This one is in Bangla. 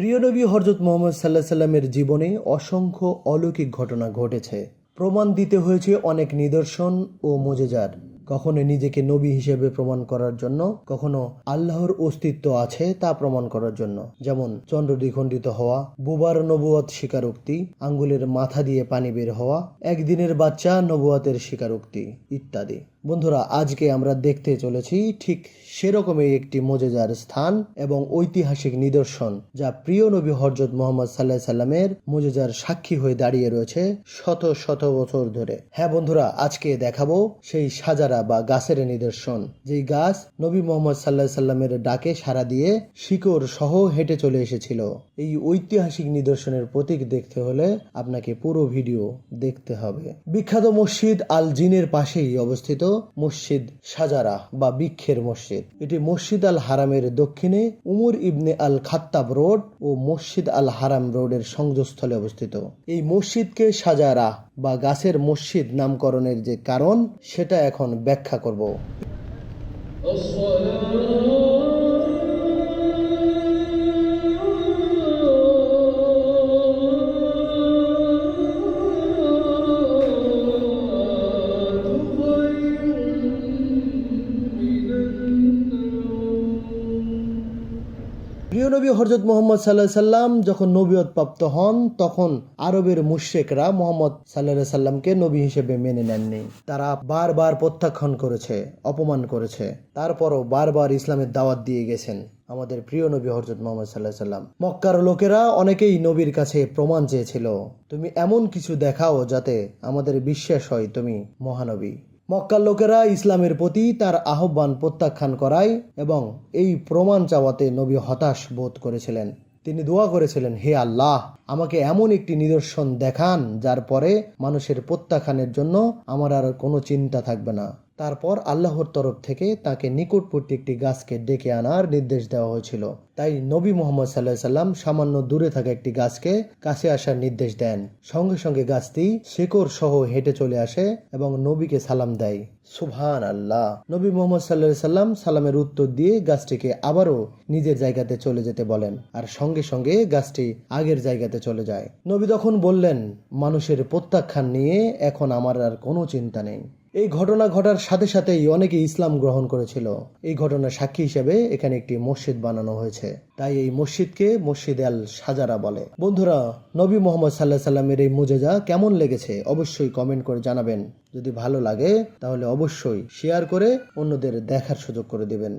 প্রিয় নবী হরজত মোহাম্মদ সাল্লাহ সাল্লামের জীবনে অসংখ্য অলৌকিক ঘটনা ঘটেছে। প্রমাণ দিতে হয়েছে অনেক নিদর্শন ও মজেজার। কখনো নিজেকে নবী হিসেবে প্রমাণ করার জন্য, কখনো আল্লাহর অস্তিত্ব আছে তা প্রমাণ করার জন্য। যেমন চন্দ্র দ্বিখণ্ডিত হওয়া, বুবার নবুয়ত স্বীকারোক্তি, আঙ্গুলের মাথা দিয়ে পানি বের হওয়া, একদিনের বাচ্চা নবুয়াতের স্বীকারোক্তি ইত্যাদি। বন্ধুরা, আজকে আমরা দেখতে চলেছি ঠিক সেরকমই একটি মোজেজার স্থান এবং ঐতিহাসিক নিদর্শন যা প্রিয় নবী হরজত মোহাম্মদ সাল্লাহ সাল্লামের মোজেজার সাক্ষী হয়ে দাঁড়িয়ে রয়েছে শত শত বছর ধরে। হ্যাঁ বন্ধুরা, আজকে দেখাবো সেই সাজারা বা গাছের নিদর্শন। যেই গাছ নবী মোহাম্মদ সাল্লাহ সাল্লামের ডাকে সাড়া দিয়ে শিকড় সহ হেঁটে চলে এসেছিল। এই ঐতিহাসিক নিদর্শনের প্রতীক দেখতে হলে আপনাকে পুরো ভিডিও দেখতে হবে। বিখ্যাত মসজিদ আল জিনের পাশেই অবস্থিত মসজিদ সাজারা বা বৃক্ষের মসজিদ। এটি মসজিদ আল হারামের দক্ষিণে Umar ibn al Khattab road ও মসজিদ আল হারাম রোডের সংযোগস্থলে অবস্থিত। এই মসজিদকে সাজারা বা গাছের মসজিদ নামকরণের যে কারণ, সেটা এখন ব্যাখ্যা করব। প্রিয় নবী হরজত মোহাম্মদ সাল্লাহ সাল্লাম যখন নবীয়ত প্রাপ্ত হন, তখন আরবের মুশ্রেকরা মোহাম্মদ সাল্লাহ সাল্লামকে নবী হিসেবে মেনে নেননি। তারা বারবার প্রত্যাখ্যান করেছে, অপমান করেছে। তারপরও বারবার ইসলামের দাওয়াত দিয়ে গেছেন আমাদের প্রিয় নবী হরজত মোহাম্মদ সাল্লাহ সাল্লাম। মক্কার লোকেরা অনেকেই নবীর কাছে প্রমাণ চেয়েছিল, তুমি এমন কিছু দেখাও যাতে আমাদের বিশ্বাস হয় তুমি মহানবী। মক্কার লোকেরা ইসলামের প্রতি তার আহ্বান প্রত্যাখ্যান করায় এবং এই প্রমাণ চাওয়াতে নবী হতাশ বোধ করেছিলেন। তিনি দোয়া করেছিলেন, হে আল্লাহ, আমাকে এমন একটি নিদর্শন দেখান, যার পরে মানুষের প্রত্যাখ্যানের জন্য আমার আর কোনো চিন্তা থাকবে না। তারপর আল্লাহর তরফ থেকে তাকে নিকটবর্তী একটি গাছকে ডেকে আনার নির্দেশ দেওয়া হয়েছিল। তাই নবী মোহাম্মদ সাল্লাহ সাল্লাম সামান্য দূরে থাকা একটি গাছকে কাছে আসার নির্দেশ দেন। সঙ্গে সঙ্গে গাছটি শেকড় সহ হেঁটে চলে আসে এবং নবীকে সালাম দেয়। সুবহান আল্লাহ নবী মোহাম্মদ সাল্লাহ সাল্লাম সালামের উত্তর দিয়ে গাছটিকে আবারও নিজের জায়গাতে চলে যেতে বলেন আর সঙ্গে সঙ্গে গাছটি আগের জায়গাতে চলে যায়। নবী তখন বললেন, মানুষের প্রত্যাখ্যান নিয়ে এখন আমার আর কোনো চিন্তা নেই। এই ঘটনা ঘটার সাথে সাথেই অনেকে ইসলাম গ্রহণ করেছিল। এই ঘটনার সাক্ষী হিসেবে এখানে একটি মসজিদ বানানো হয়েছে। তাই এই মসজিদকে মসজিদ আল সাজারা বলে। বন্ধুরা, নবী মোহাম্মদ সাল্লাহ সাল্লামের এই মুজেজা কেমন লেগেছে অবশ্যই কমেন্ট করে জানাবেন। যদি ভালো লাগে, তাহলে অবশ্যই শেয়ার করে অন্যদের দেখার সুযোগ করে দেবেন।